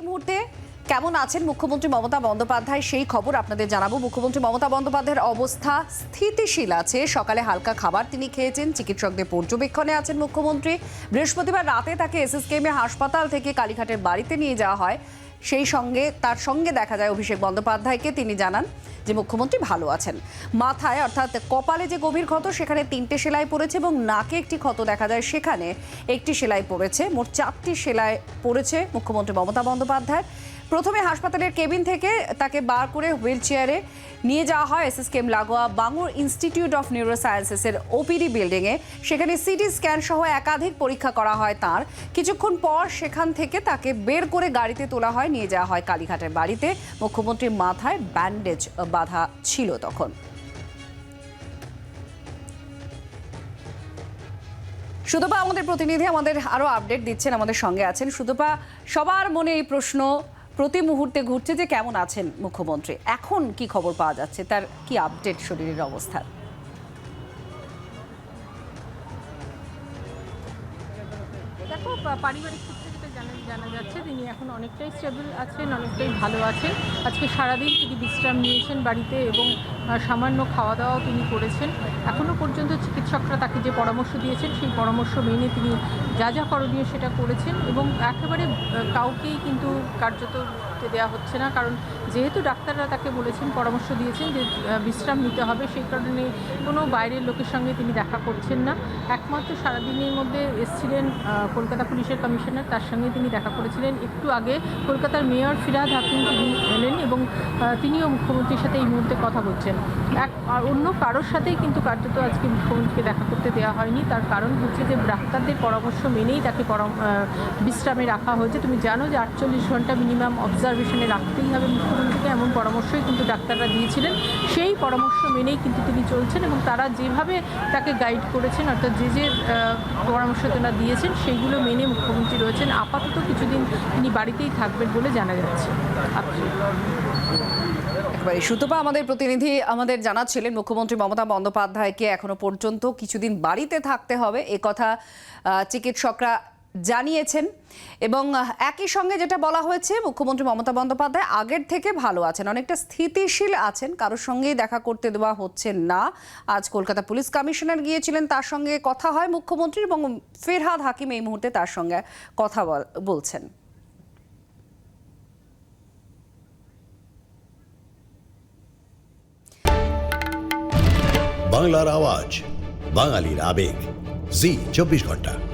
এই মুহূর্তে কেমন আছেন মুখ্যমন্ত্রী মমতা বন্দ্যোপাধ্যায়? সেই খবর আপনাদের জানাব। মুখ্যমন্ত্রী মমতা বন্দ্যোপাধ্যায়ের অবস্থা স্থিতিশীল আছে। সকালে হালকা খাবার তিনি খেয়েছেন, চিকিৎসকদের পর্যবেক্ষণে আছেন মুখ্যমন্ত্রী। বৃহস্পতিবার রাতে তাকে এসএসকেএমে হাসপাতাল থেকে কালীঘাটের বাড়িতে নিয়ে যাওয়া হয়। সেই সঙ্গে, তার সঙ্গে দেখা যায় অভিষেক বন্দ্যোপাধ্যায়কে। তিনি জানান যে, মুখ্যমন্ত্রী ভালো আছেন। মাথায় অর্থাৎ কপালে যে গভীর ক্ষত, সেখানে তিনটে সেলাই পড়েছে এবং নাকে একটি ক্ষত দেখা যায়। সেখানে একটি সেলাই পড়েছে, মোট চারটি সেলাই পড়েছে মুখ্যমন্ত্রী মমতা বন্দ্যোপাধ্যায়। প্রথমে হাসপাতালের কেবিন থেকে তাকে বার করে হুইল চেয়ারে নিয়ে যাওয়া হয় এসএসকেএম লাগোয়া বাঙুর ইনস্টিটিউট অফ নিউরো সায়েন্সেসের ওপিডি বিল্ডিংয়ে। সেখানে সিটি স্ক্যান সহ একাধিক পরীক্ষা করা হয় তার। কিছুক্ষণ পর সেখান থেকে তাকে বের করে গাড়িতে তোলা হয়, নিয়ে যাওয়া হয় কালীঘাটের বাড়িতে। মুখ্যমন্ত্রীর মাথায় ব্যান্ডেজ বাঁধা ছিল তখন। সুতপা আমাদের প্রতিনিধি আমাদের আরও আপডেট দিচ্ছেন, আমাদের সঙ্গে আছেন সুতপা সবার মনে এই প্রশ্ন প্রতি মুহূর্তে ঘুরছে যে কেমন আছেন মুখ্যমন্ত্রী। এখন কি খবর পাওয়া যাচ্ছে? তার কি আপডেট শরীরের অবস্থা? দেখো পারিবারিক সূত্রে যেটা জানা জানা যাচ্ছে, তিনি এখন অনেকটাই স্টেবল আছেন, অনেকটাই ভালো আছেন। আজকে সারাদিন তিনি বিশ্রাম নিয়েছেন বাড়িতে এবং সামান্য খাওয়া দাওয়াও তিনি করেছেন। এখনও পর্যন্ত চিকিৎসকরা তাকে যে পরামর্শ দিয়েছেন, সেই পরামর্শ মেনে তিনি যা যা করণীয় সেটা করেছেন এবং একেবারে কাউকেই কিন্তু কার্যত উঠতে দেওয়া হচ্ছে না। কারণ যেহেতু ডাক্তাররা তাকে বলেছেন, পরামর্শ দিয়েছেন যে বিশ্রাম নিতে হবে, সেই কারণে কোনো বাইরের লোকের সঙ্গে তিনি দেখা করছেন না। একমাত্র সারাদিনের মধ্যে এসছিলেন কলকাতা পুলিশের কমিশনার, তার সঙ্গে তিনি দেখা করেছিলেন। একটু আগে কলকাতার মেয়র ফিরাদ হাকিম তিনি এলেন এবং তিনিও মুখ্যমন্ত্রীর সাথে এই মুহূর্তে কথা বলছেন। এক অন্য কারোর সাথেই কিন্তু কার্যত আজকে মুখ্যমন্ত্রীকে দেখা করতে দেওয়া হয়নি। তার কারণ হচ্ছে যে, ডাক্তারদের পরামর্শ মেনেই তাকে পরাম- বিশ্রামে রাখা হয়েছে। তুমি জানো যে আটচল্লিশ ঘণ্টা মিনিমাম অবজারভেশনে রাখতেই হবে মুখ্যমন্ত্রীকে, এমন পরামর্শই কিন্তু ডাক্তাররা দিয়েছিলেন। সেই পরামর্শ মেনেই কিন্তু তিনি চলছেন এবং তারা যেভাবে তাকে গাইড করেছেন, অর্থাৎ যে যে পরামর্শ তারা দিয়েছেন, সেইগুলো মেনে মুখ্যমন্ত্রী রয়েছেন। আপাতত কিছুদিন তিনি বাড়িতেই থাকবেন বলে জানা যাচ্ছে। সুতপা আমাদের প্রতিনিধি আমাদের জানাচ্ছিলেন, মুখ্যমন্ত্রী মমতা বন্দ্যোপাধ্যায়কে এখনও পর্যন্ত কিছুদিন বাড়িতে থাকতে হবে। এ কথা চিকিৎসকরা জানিয়েছেন। এবং একই সঙ্গে যেটা বলা হয়েছে, মুখ্যমন্ত্রী মমতা বন্দ্যোপাধ্যায় আগের থেকে ভালো আছেন, অনেকটা স্থিতিশীল আছেন, কারোর সঙ্গেই দেখা করতে দেওয়া হচ্ছে না। আজ কলকাতা পুলিশ কমিশনার গিয়েছিলেন, তার সঙ্গে কথা হয় মুখ্যমন্ত্রী এবং ফেরহাদ হাকিম এই মুহূর্তে তার সঙ্গে কথা বল- বলছেন। বাংলার আওয়াজ, বাঙালির আবেগ। জি, চব্বিশ ঘণ্টা।